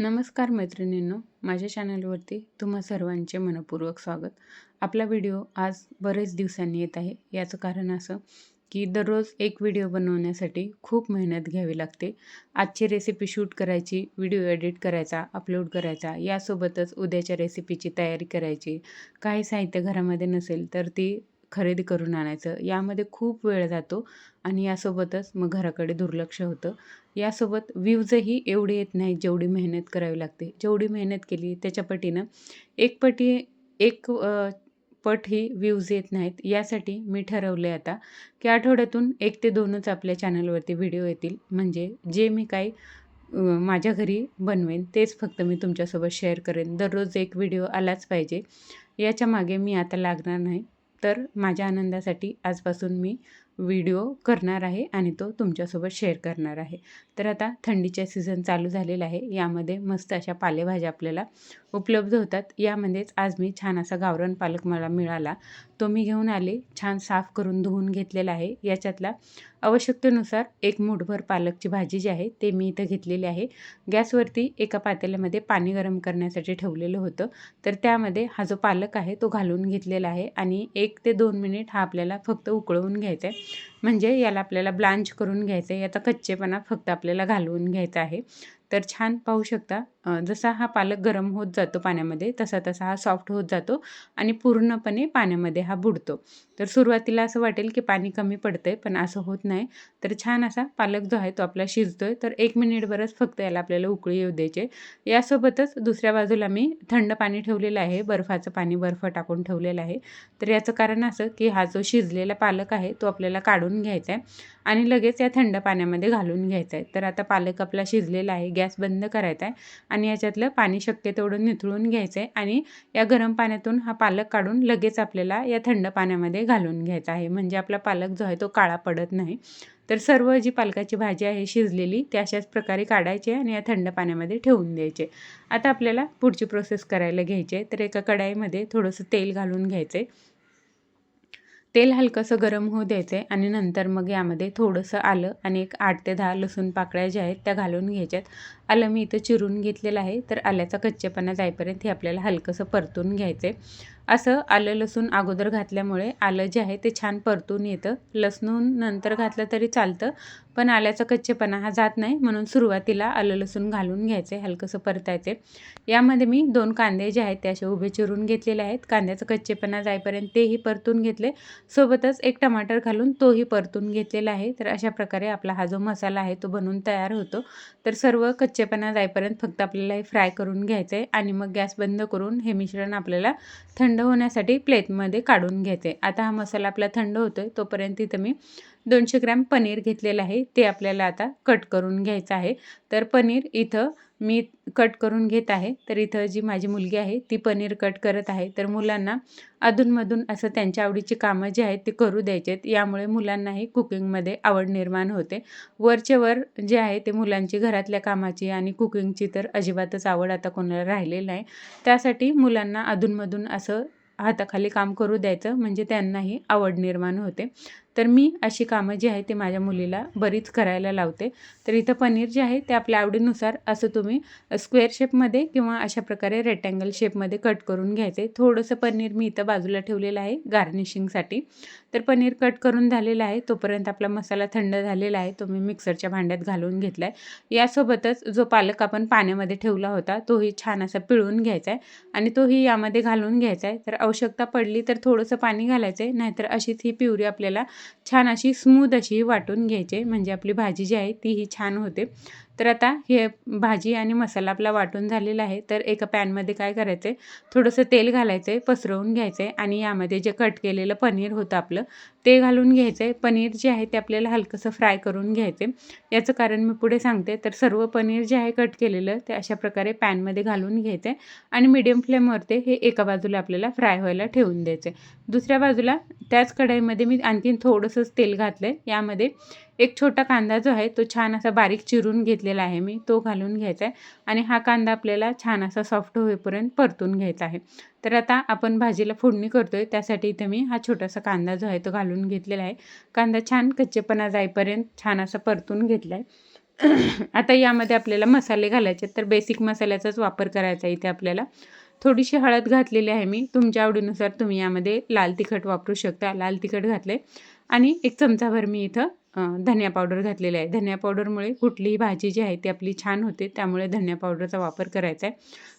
नमस्कार मैत्रिणींनो माझ्या चॅनलवरती तुम्हा सर्वांचे मनपूर्वक स्वागत. आपला व्हिडिओ आज बरेच दिवसांनी येत आहे. याचं कारण असं की दररोज एक व्हिडिओ बनवण्यासाठी खूप मेहनत घ्यावी लागते. आजची रेसिपी शूट करायची व्हिडिओ एडिट करायचा अपलोड करायचा यासोबतच उद्याच्या रेसिपीची तयारी करायची. काही साहित्य घरामध्ये नसेल तर ती खरेदी करून आणायचं. यामध्ये खूप वेळ जातो आणि यासोबतच मग घराकडे दुर्लक्ष होतं. यासोबत व्ह्यूजही एवढे येत नाहीत जेवढी मेहनत करावी लागते. जेवढी मेहनत केली त्याच्या पटीनं एक पटी एक पट ही व्ह्यूज येत नाहीत. यासाठी मी ठरवले आता की आठवड्यातून एक ते दोनच आपल्या चॅनलवरती व्हिडिओ येतील. म्हणजे जे मी काही माझ्या घरी बनवेन तेच फक्त मी तुमच्यासोबत शेअर करेन. दररोज एक व्हिडिओ आलाच पाहिजे. याच्या मागे मी आता लागणार नाही. तर माझ्या आनंदासाठी आजपासून मी व्हिडिओ करणार आहे आणि तो तुमच्यासोबत शेअर करणार आहे. तर आता थंडीच्या सीझन चालू झालेला आहे. यामध्ये मस्त अशा पालेभाज्या आपल्याला उपलब्ध होतात. यामध्येच आज मी छान असा गावरण पालक मला मिळाला. तो मी घेऊन आले छान साफ करून धुवून घेतलेला आहे. याच्यातला आवश्यकतेनुसार एक मुठभर पालकची भाजी जी आहे ते मी इथं घेतलेली आहे. गॅसवरती एका पातेल्यामध्ये पाणी गरम करण्यासाठी ठेवलेलं होतं. तर त्यामध्ये हा जो पालक आहे तो घालून घेतलेला आहे आणि एक ते दोन मिनिट हा आपल्याला फक्त उकळवून घ्यायचा आहे. म्हणजे याला आपल्याला ब्लांच करून घ्यायचं आहे याचा कच्चेपणा फक्त आपल्याला घालवून घ्यायचा आहे. तर छान पाहू शकता. जसा हा पालक गरम होत जातो पाण्यामध्ये तसा तसा हा सॉफ्ट होत जातो आणि पूर्णपणे पाण्यामध्ये हा बुडतो. तर सुरुवातीला असं वाटेल की पाणी कमी पडतं आहे पण असं होत नाही. तर छान असा पालक जो आहे तो आपला शिजतो आहे तर एक मिनिटभरच फक्त याला आपल्याला उकळी येऊ द्यायचे यासोबतच दुसऱ्या बाजूला मी थंड पाणी ठेवलेलं आहे. बर्फाचं पाणी बर्फ टाकून ठेवलेलं आहे. तर याचं कारण असं की हा जो शिजलेला पालक आहे तो आपल्याला काढून घ्यायचा आहे आणि लगेच या थंड पाण्यामध्ये घालून घ्यायचा आहे. तर आता पालक आपला शिजलेला आहे गॅस बंद करायचा आहे. आणि याच्यातलं पाणी शक्य तेवढं निथळून घ्यायचं आहे आणि या गरम पाण्यातून हा पालक काढून लगेच आपल्याला या थंड पाण्यामध्ये घालून घ्यायचा आहे. म्हणजे आपला पालक जो आहे तो काळा पडत नाही. तर सर्व जी पालकाची भाजी आहे शिजलेली ती अशाच प्रकारे काढायची आणि या थंड पाण्यामध्ये ठेवून द्यायचे. आता आपल्याला पुढची प्रोसेस करायला घ्यायची आहे. तर एका कढाईमध्ये थोडंसं तेल घालून घ्यायचं आहे तेल हलकंसं गरम होऊ द्यायचं आहे आणि नंतर मग यामध्ये थोडंसं आलं आणि एक आठ ते दहा लसूण पाकळ्या ज्या आहेत त्या घालून घ्यायच्यात. आलं मी इथं चिरून घेतलेलं आहे तर आल्याचा कच्चेपणा जाईपर्यंत हे आपल्याला हलकंसं परतून घ्यायचं आहे असं आलं लसूण अगोदर घातल्यामुळे आलं जे आहे ते छान परतून येतं. लसूण नंतर घातलं तरी चालतं पण आल्याचा कच्चेपणा हा जात नाही. म्हणून सुरुवातीला आलं लसूण घालून घ्यायचे हलकंसं परतायचे. यामध्ये मी दोन कांदे जे आहेत ते असे उभे चिरून घेतलेले आहेत. कांद्याचं कच्चेपणा जाईपर्यंत तेही परतून घेतले. सोबतच एक टमाटर घालून तोही परतून घेतलेला आहे. तर अशा प्रकारे आपला हा जो मसाला आहे तो बनवून तयार होतो. तर सर्व कच्चेपणा जाईपर्यंत फक्त आपल्याला हे फ्राय करून घ्यायचं आहे आणि मग गॅस बंद करून हे मिश्रण आपल्याला थंड होण्यासाठी प्लेटमध्ये काढून घ्यायचे आता हा मसाला आपला थंड होतो आहे तोपर्यंत इथं मी दोनशे ग्रॅम पनीर घेतलेलं आहे. ते आपल्याला आता कट करून घ्यायचं आहे. तर पनीर इथं मी कट करून घेत आहे. तर इथं जी माझी मुलगी आहे ती पनीर कट करत आहे. तर मुलांना अधूनमधून असं त्यांच्या आवडीची कामं जी आहेत ती करू द्यायचेत यामुळे मुलांनाही कुकिंगमध्ये आवड निर्माण होते. वरचे वर जे आहे ते मुलांची घरातल्या कामाची आणि कुकिंगची तर अजिबातच आवड आता कोणाला राहिलेली नाही. त्यासाठी मुलांना अधूनमधून असं हाताखाली काम करू द्यायचं म्हणजे त्यांनाही आवड निर्माण होते. तर मी अशी कामं जी आहे ती माझ्या मुलीला बरीच करायला लावते. तर इथं पनीर जे आहे ते आपल्या आवडीनुसार असं तुम्ही स्क्वेअर शेपमध्ये किंवा अशा प्रकारे रेक्टँगल शेपमध्ये कट करून घ्यायचे. थोडंसं पनीर मी इथं बाजूला ठेवलेलं आहे गार्निशिंगसाठी. तर पनीर कट करून झालेलं आहे तोपर्यंत आपला मसाला थंड झालेला आहे तो मी मिक्सरच्या भांड्यात घालून घेतला आहे यासोबतच जो पालक आपण पाण्यामध्ये ठेवला होता तोही छान असा पिळून घ्यायचा आहे आणि तोही यामध्ये घालून घ्यायचा आहे तर आवश्यकता पडली तर थोडंसं पाणी घालायचं आहे नाहीतर अशीच ही प्युरी आपल्याला छान अशी स्मूद अशी वाटून घ्यायचे. म्हणजे आपली भाजी जी आहे तीही छान होते. तर आता हे भाजी आणि मसाला आपला वाटून झालेला आहे. तर एका पॅनमध्ये काय करायचं आहे थोडंसं तेल घालायचं आहे पसरवून घ्यायचं आहे आणि यामध्ये जे कट केलेलं पनीर होतं आपलं ते घालून घ्यायचं आहे पनीर जे आहे ते आपल्याला हलकंसं फ्राय करून घ्यायचं आहे याचं कारण मी पुढे सांगते. तर सर्व पनीर जे आहे कट केलेलं ते अशा प्रकारे पॅनमध्ये घालून घ्यायचं आहे आणि मीडियम फ्लेमवरती हे एका बाजूला आपल्याला फ्राय व्हायला ठेवून द्यायचं आहे दुसऱ्या बाजूला त्याच कढईमध्ये मी आणखीन थोडंसंच तेल घातलं आहे यामध्ये एक छोटा कांदा जो आहे तो छान असा बारीक चिरून घेतलेला आहे मी तो घालून घ्यायचा आहे आणि हा कांदा आपल्याला छान असा सॉफ्ट होईपर्यंत परतून घ्यायचा आहे. तर आता आपण भाजीला फोडणी करतो आहे त्यासाठी इथे मी हा छोटासा कांदा जो आहे तो घालून घेतलेला आहे. कांदा छान कच्चेपणा जाईपर्यंत छान असा परतून घेतला आहे आता यामध्ये आपल्याला मसाले घालायचे तर बेसिक मसाल्याचाच वापर करायचा इथे आपल्याला. थोडीशी हळद घातलेली आहे मी तुमच्या आवडीनुसार तुम्ही यामध्ये लाल तिखट वापरू शकता लाल तिखट घातले आणि एक चमचाभर मी इथं धनिया पावडर घातलेला आहे. धनिया पावडरमुळे कुठलीही भाजी जी आहे ती आपली छान होते. त्यामुळे धनिया पावडरचा वापर करायचा आहे.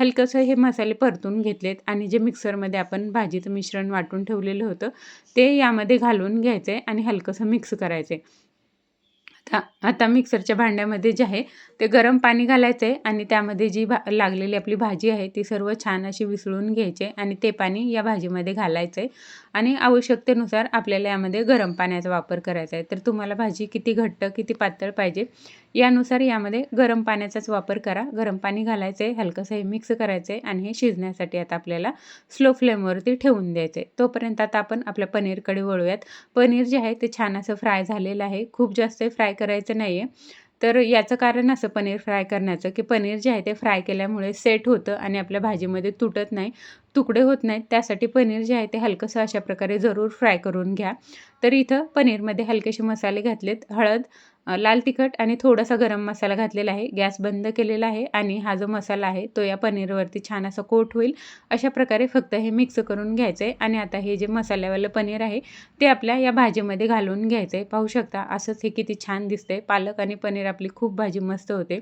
हलकंसं हे मसाले परतून घेतलेत आणि जे मिक्सरमध्ये आपण भाजीचं मिश्रण वाटून ठेवलेलं होतं ते यामध्ये घालून घ्यायचं आहे आणि हलकंसं मिक्स करायचं आहे. आता आता मिक्सरच्या भांड्यामध्ये जे आहे ते गरम पाणी घालायचं आहे आणि त्यामध्ये जी भा लागलेली आपली भाजी आहे ती सर्व छान अशी विसळून घ्यायची आणि ते पाणी या भाजीमध्ये घालायचं आहे आणि आवश्यकतेनुसार आपल्याला यामध्ये गरम पाण्याचा वापर करायचा आहे. तर तुम्हाला भाजी किती घट्ट किती पातळ पाहिजे यानुसार यामध्ये गरम पाण्याचाच वापर करा. गरम पाणी घालायचं आहे हलकंसं हे मिक्स करायचं आहे आणि हे शिजण्यासाठी आता आपल्याला स्लो फ्लेमवरती ठेवून द्यायचं. आहे तोपर्यंत आता आपण आपल्या पनीरकडे वळूयात. पनीर जे आहे ते छान असं फ्राय झालेलं आहे. खूप जास्त फ्राय करायचं नाही आहे तर याचं कारण असं पनीर फ्राय करण्याचं की पनीर जे आहे ते फ्राय केल्यामुळे सेट होतं आणि आपल्या भाजीमध्ये तुटत नाही. तुकडे होत नाहीत. त्यासाठी पनीर जे आहे ते हलकंसं अशा प्रकारे जरूर फ्राय करून घ्या. तर इथं पनीरमध्ये हलकेसे मसाले घातलेत. हळद लाल तिखट आणि थोडासा गरम मसाला घातलेला आहे. गॅस बंद केलेला आहे आणि हा जो मसाला आहे तो या पनीरवरती छान असा कोट होईल. अशा प्रकारे फक्त हे मिक्स करून घ्यायचं आहे आणि आता हे जे मसाल्यावालं पनीर आहे ते आपल्या या भाजीमध्ये घालून घ्यायचं आहे पाहू शकता असंच हे किती छान दिसतंय. पालक आणि पनीर आपली खूप भाजी मस्त होते.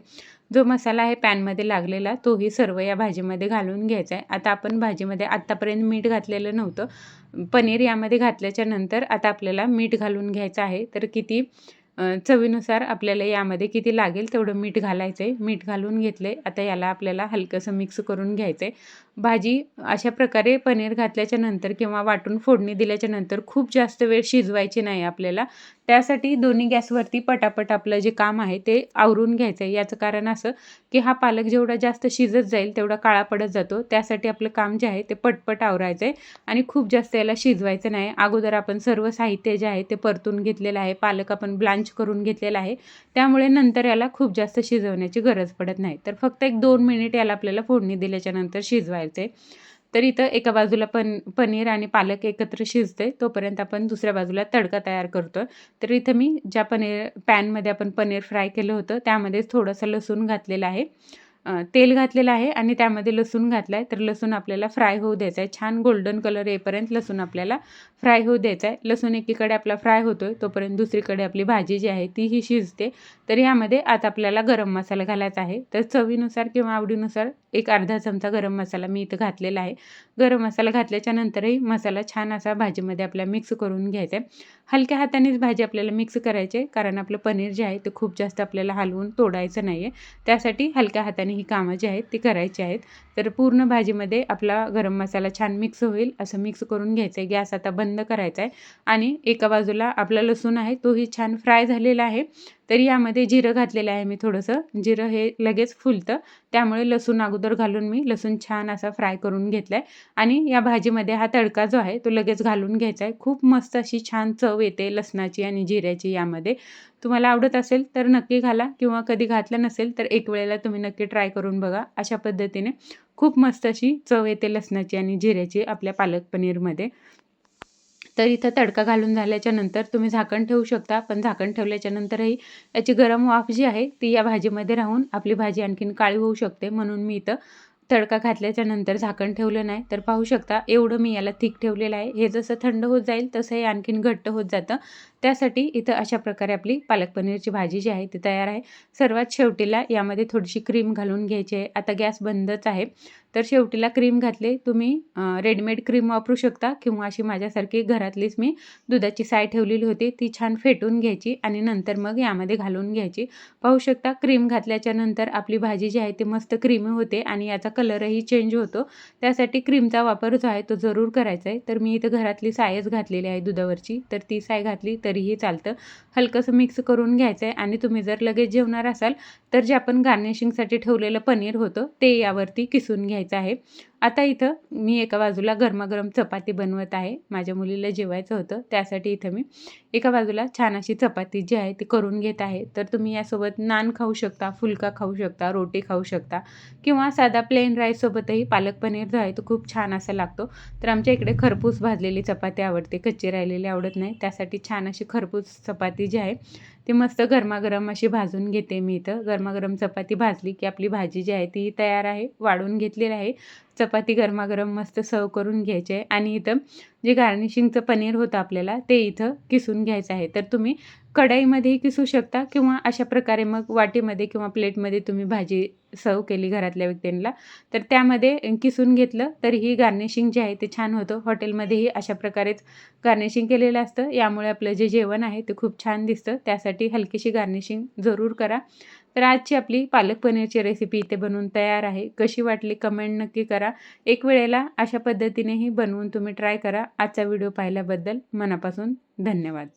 जो मसाला आहे पॅनमध्ये लागलेला तोही सर्व या भाजीमध्ये घालून घ्यायचा आहे आता आपण भाजीमध्ये आत्तापर्यंत मीठ घातलेलं नव्हतं. पनीर यामध्ये घातल्याच्या नंतर आता आपल्याला मीठ घालून घ्यायचं आहे. तर किती चवीनुसार आपल्याला यामध्ये किती लागेल तेवढं मीठ घालायचं आहे मीठ घालून घेतलं आहे आता याला आपल्याला हलकंसं मिक्स करून घ्यायचं आहे भाजी अशा प्रकारे पनीर घातल्याच्या नंतर किंवा वाटून फोडणी दिल्याच्या नंतर खूप जास्त वेळ शिजवायची नाही आपल्याला. त्यासाठी दोन्ही गॅसवरती पटापट आपलं जे काम आहे ते आवरून घ्यायचं आहे याचं कारण असं की हा पालक जेवढा जास्त शिजत जाईल तेवढा काळा पडत जातो. त्यासाठी आपलं काम जे आहे ते पटपट आवरायचं आहे आणि खूप जास्त याला शिजवायचं नाही. अगोदर आपण सर्व साहित्य जे आहे ते परतून घेतलेलं आहे. पालक आपण ब्लांच करून घेतलेला आहे. त्यामुळे नंतर याला खूप जास्त शिजवण्याची गरज पडत नाही. तर फक्त एक दोन मिनिट याला आपल्याला फोडणी दिल्याच्यानंतर शिजवायचं. घालायचे तर इथं एका बाजूला पन पनीर आणि पालक एकत्र शिजते तोपर्यंत आपण दुसऱ्या बाजूला तडका तयार करतो तर इथं मी ज्या पनीर पॅनमध्ये आपण पनीर फ्राय केलं होतं त्यामध्येच थोडंसं लसूण घातलेलं आहे. तेल घातलेलं आहे आणि त्यामध्ये लसूण घातला आहे तर लसूण आपल्याला फ्राय होऊ द्यायचा आहे छान गोल्डन कलर येईपर्यंत लसूण आपल्याला फ्राय होऊ द्यायचा आहे. लसूण एकीकडे आपला फ्राय होतो आहे तोपर्यंत दुसरीकडे आपली भाजी जी आहे तीही शिजते. तर यामध्ये आता आपल्याला गरम मसाला घालायचा आहे. तर चवीनुसार किंवा आवडीनुसार एक अर्धा चमचा गरम मसाला मी इथं घातलेला आहे. गरम मसाला घातल्याच्या नंतरही मसाला छान असा भाजीमध्ये आपल्या मिक्स करून घ्यायचा आहे. हलक्या हातानेच भाजी आपल्याला मिक्स करायची आहे. कारण आपलं पनीर जे आहे ते खूप जास्त आपल्याला हलवून तोडायचं नाही आहे. त्यासाठी हलक्या हाताने ही कामं जी आहेत ती करायची आहेत. तर पूर्ण भाजीमध्ये आपला गरम मसाला छान मिक्स होईल. असं मिक्स करून घ्यायचं आहे. गॅस आता बंद करायचा आहे आणि एका बाजूला आपला लसूण आहे तोही छान फ्राय झालेला आहे. तर यामध्ये जिरं घातलेलं आहे मी थोडंसं. जिरं हे लगेच फुलतं. त्यामुळे लसूण अगोदर घालून मी लसूण छान असा फ्राय करून घेतला आहे आणि या भाजीमध्ये हा तडका जो आहे तो लगेच घालून घ्यायचा आहे खूप मस्त अशी छान चव येते लसणाची आणि जिऱ्याची यामध्ये. तुम्हाला आवडत असेल तर नक्की घाला किंवा कधी घातलं नसेल तर एक वेळेला तुम्ही नक्की ट्राय करून बघा अशा पद्धतीने. खूप मस्त अशी चव येते लसणाची आणि जिऱ्याची आपल्या पालक पनीरमध्ये. तर इथं तडका घालून झाल्याच्यानंतर तुम्ही झाकण ठेवू शकता. पण झाकण ठेवल्याच्या नंतरही याची गरम वाफ जी आहे ती या भाजीमध्ये राहून आपली भाजी आणखीन काळी होऊ शकते. म्हणून मी इथं तडका घातल्याच्या नंतर झाकण ठेवलं नाही. तर पाहू शकता एवढं मी याला थिक ठेवलेलं आहे. हे जसं थंड होत जाईल तसं हे आणखीन घट्ट होत जातं. त्यासाठी इथं अशा प्रकारे आपली पालक पनीरची भाजी जी आहे ती तयार आहे. सर्वात शेवटीला यामध्ये थोडीशी क्रीम घालून घ्यायची आहे. आता गॅस बंदच आहे. तर शेवटीला क्रीम घातले. तुम्ही रेडीमेड क्रीम वापरू शकता किंवा अशी माझ्यासारखी घरातलीच मी दुधाची साय ठेवलेली होती. ती छान फेटून घ्यायची आणि नंतर मग यामध्ये घालून घ्यायची. पाहू शकता क्रीम घातल्याच्या नंतर आपली भाजी जी आहे ती मस्त क्रीमी होते आणि याचा कलरही चेंज होतो. त्यासाठी क्रीमचा वापर जो आहे तो जरूर करायचा आहे. तर मी इथं घरातली सायच घातलेली आहे दुधावरची. तर ती साय घातली तर तरीही चालतं. हलकंसं मिक्स करून घ्यायचं आहे आणि तुम्ही जर लगेच जेवणार असाल तर जे आपण गार्निशिंगसाठी ठेवलेलं पनीर होतं ते यावरती किसून घ्यायचं आहे. आता इथं मी एका बाजूला गरमागरम चपाती बनवत आहे. माझ्या मुलीला जेवायचं होतं त्यासाठी इथं मी एका बाजूला छान अशी चपाती जी आहे ती करून घेत आहे. तर तुम्ही यासोबत नान खाऊ शकता फुलका खाऊ शकता रोटी खाऊ शकता किंवा साधा प्लेन राईससोबतही पालक पनीर जो आहे तो खूप छान असा लागतो. तर आमच्या इकडे खरपूस भाजलेली चपाती आवडते. कच्ची राहिलेली आवडत नाही. त्यासाठी छान अशी खरपूस चपाती जी आहे ती मस्त गरमागरम अशी भाजून घेते मी इथं. गरमागरम चपाती भाजली की आपली भाजी जी आहे ती तयार आहे वाढून घेतलेली आहे. चपाती गरमागरम मस्त सर्व करून घ्यायची आहे. आणि इथं जे गार्निशिंगचं पनीर होतं आपल्याला ते इथं किसून घ्यायचं आहे. तर तुम्ही कढाईमध्येही किसू शकता किंवा अशा प्रकारे मग वाटीमध्ये किंवा प्लेटमध्ये तुम्ही भाजी सर्व केली घरातल्या व्यक्तींना. तर त्यामध्ये किसून घेतलं तर ही गार्निशिंग जे आहे ते छान होतं. हॉटेलमध्येही अशा प्रकारेच गार्निशिंग केलेलं असतं. यामुळे आपलं जे जेवण आहे ते खूप छान दिसतं. त्यासाठी हलकीशी गार्निशिंग जरूर करा. तर आजची आपली पालक पनीरची रेसिपी इथे बनवून तयार आहे. कशी वाटली कमेंट नक्की करा. एक वेळेला अशा पद्धतीनेही बनवून तुम्ही ट्राय करा. आजचा व्हिडिओ पाहिल्याबद्दल मनापासून धन्यवाद.